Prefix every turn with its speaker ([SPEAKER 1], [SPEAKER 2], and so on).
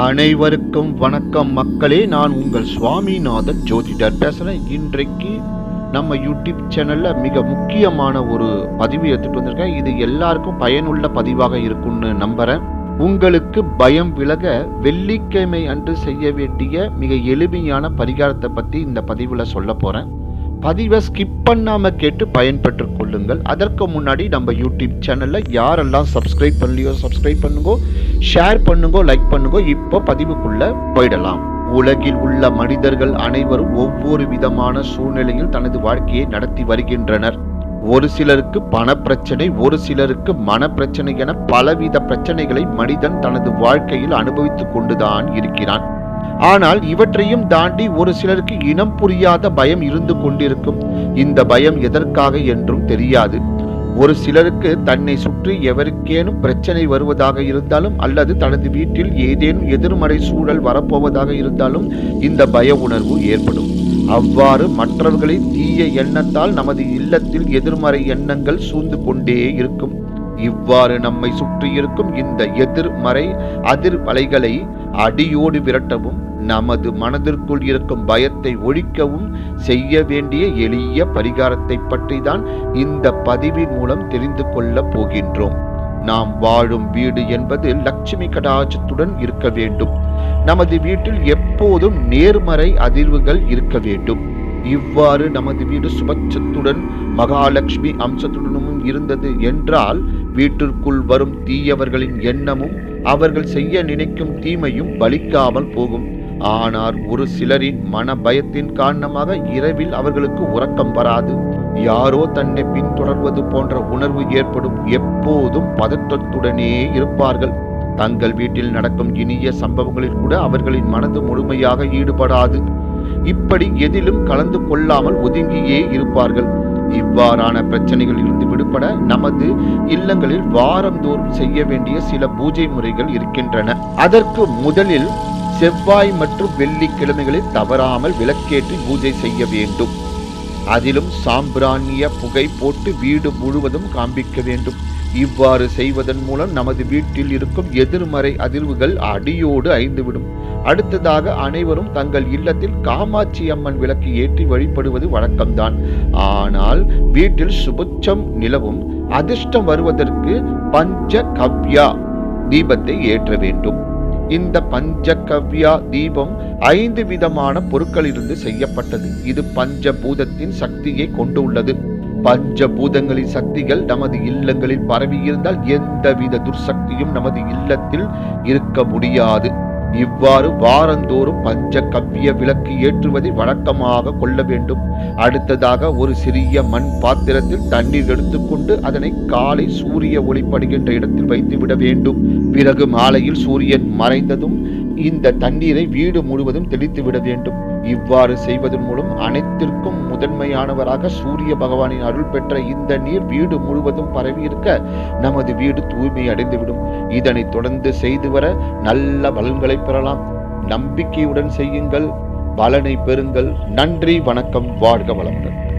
[SPEAKER 1] அனைவருக்கும் வணக்கம் மக்களே நான் உங்கள் சுவாமிநாதன் ஜோதிடர். பேசுகிறேன் இன்றைக்கு நம்ம யூடியூப் சேனலில் மிக முக்கியமான ஒரு பதிவு எடுத்துகிட்டு வந்திருக்கேன். இது எல்லாருக்கும் பயனுள்ள பதிவாக இருக்கும்னு நம்புகிறேன் உங்களுக்கு பயம் விலக வெள்ளிக்கிழமை அன்று செய்ய வேண்டிய மிக எளிமையான பரிகாரத்தை பற்றி இந்த பதிவில் சொல்ல போகிறேன் பதிவை ஸ்கிப் பண்ணாமல் கேட்டு பயன்பெற்று கொள்ளுங்கள். அதற்கு முன்னாடி நம்ம யூடியூப் சேனலில் யாரெல்லாம் சப்ஸ்கிரைப் பண்ணலையோ சப்ஸ்கிரைப் பண்ணுங்கோ ஷேர் பண்ணுங்கோ லைக் பண்ணுங்கோ இப்போ பதிவுக்குள்ளே போயிடலாம். உலகில் உள்ள மனிதர்கள் அனைவரும் ஒவ்வொரு விதமான சூழ்நிலையில் தனது வாழ்க்கையை நடத்தி வருகின்றனர். ஒரு சிலருக்கு பணப்பிரச்சனை ஒரு சிலருக்கு மனப்பிரச்சனை என பலவித பிரச்சனைகளை மனிதன் தனது வாழ்க்கையில் அனுபவித்துக் கொண்டுதான் இருக்கிறான். ஆனால் இவற்றையும் தாண்டி ஒரு சிலருக்கு இனம் புரியாத பயம் இருந்து கொண்டிருக்கும். இந்த பயம் எதற்காக என்றும் தெரியாது. ஒரு சிலருக்கு தன்னை சுற்றி எவருக்கேனும் பிரச்சனை வருவதாக இருந்தாலும் அல்லது தனது வீட்டில் ஏதேனும் எதிர்மறை சூழல் வரப்போவதாக இருந்தாலும் இந்த பய உணர்வு ஏற்படும். அவ்வாறு மற்றவர்களின் தீய எண்ணத்தால் நமது இல்லத்தில் எதிர்மறை எண்ணங்கள் சூழ்ந்து கொண்டே இருக்கும். இவ்வாறு நம்மை சுற்றி இருக்கும் இந்த எதிர்மறை அதிர்வலைகளை அடியோடு விரட்டவும் நமது மனதிற்குள் இருக்கும் பயத்தை ஒழிக்கவும் செய்ய வேண்டிய எளிய பரிகாரத்தை பற்றி தான் இந்த பதிவின் மூலம் தெரிந்து கொள்ளப் போகின்றோம். நாம் வாழும் வீடு என்பது லட்சுமி கடாச்சத்துடன் இருக்க வேண்டும். நமது வீட்டில் எப்போதும் நேர்மறை அதிர்வுகள் இருக்க வேண்டும். இவ்வாறு நமது வீடு சுபச்சத்துடன் மகாலட்சுமி அம்சத்துடனும் இருந்தது என்றால் வீட்டிற்குள் வரும் தீயவர்களின் எண்ணமும் அவர்கள் செய்ய நினைக்கும் தீமையும் பலிக்காமல் போகும். ஆனால் ஒரு சிலரின் மன பயத்தின் காரணமாக இரவில் அவர்களுக்கு உறக்கம் வராது. யாரோ தன்னை பின்தொடர்வது போன்ற உணர்வு ஏற்படும் எப்போதும் பதற்றத்துடனே இருப்பார்கள். தங்கள் வீட்டில் நடக்கும் இனிய சம்பவங்களில் கூட அவர்களின் மனது முழுமையாக ஈடுபடாது. இப்படி எதிலும் கலந்து கொள்ளாமல் ஒதுங்கியே இருப்பார்கள். இவ்வாறான பிரச்சனைகள் இருந்து விடுபட நமது இல்லங்களில் வாரந்தோறும் செய்ய வேண்டிய சில பூஜை முறைகள் இருக்கின்றன. அதற்கு முதலில் செவ்வாய் மற்றும் வெள்ளிக்கிழமைகளில் தவறாமல் விளக்கேற்றி பூஜை செய்ய வேண்டும். அதிலும் சாம்பிராணிய புகை போட்டு வீடு முழுவதும் காண்பிக்க வேண்டும். இவ்வாறு செய்வதன் மூலம் நமது வீட்டில் இருக்கும் எதிர்மறை அதிர்வுகள் அடியோடு ஐந்துவிடும் அடுத்ததாக அனைவரும் தங்கள் இல்லத்தில் காமாட்சி அம்மன் விளக்கு ஏற்றி வழிபடுவது வழக்கம்தான். ஆனால் வீட்டில் சுபுச்சம் நிலவும் அதிர்ஷ்டம் வருவதற்கு பஞ்ச கவ்யா தீபத்தை ஏற்ற வேண்டும். இந்த பஞ்சகவ்யா தீபம் ஐந்து விதமான பொருட்களிலிருந்து செய்யப்பட்டது. இது பஞ்சபூதத்தின் சக்தியை கொண்டுள்ளது. பஞ்சபூதங்களின் சக்திகள் நமது இல்லங்களில் பரவி இருந்தால் எந்தவித துர்சக்தியும் நமது இல்லத்தில் இருக்க முடியாது. இவ்வாறு வாரந்தோறும் பஞ்ச கவ்ய விளக்கு ஏற்றுவதை வழக்கமாக கொள்ள வேண்டும். அடுத்ததாக ஒரு சிறிய மண் பாத்திரத்தில் தண்ணீர் எடுத்துக்கொண்டு அதனை காலை சூரிய ஒளிப்படுகின்ற இடத்தில் வைத்துவிட வேண்டும். பிறகு மாலையில் சூரியன் மறைந்ததும் இந்த தண்ணீரை வீடு முழுவதும் தெளித்து விட வேண்டும். இவ்வாறு செய்வதன் மூலம் அனைத்திற்கும் முதன்மையானவராக சூரிய பகவானின் அருள் பெற்ற இந்த நீர் வீடு முழுவதும் பரவியிருக்க நமது வீடு தூய்மை அடைந்துவிடும். இதனை தொடர்ந்து செய்து வர நல்ல பலன்களை பெறலாம். நம்பிக்கையுடன் செய்யுங்கள். பலனை பெறுங்கள். நன்றி வணக்கம் வாழ்க வளமுடன்.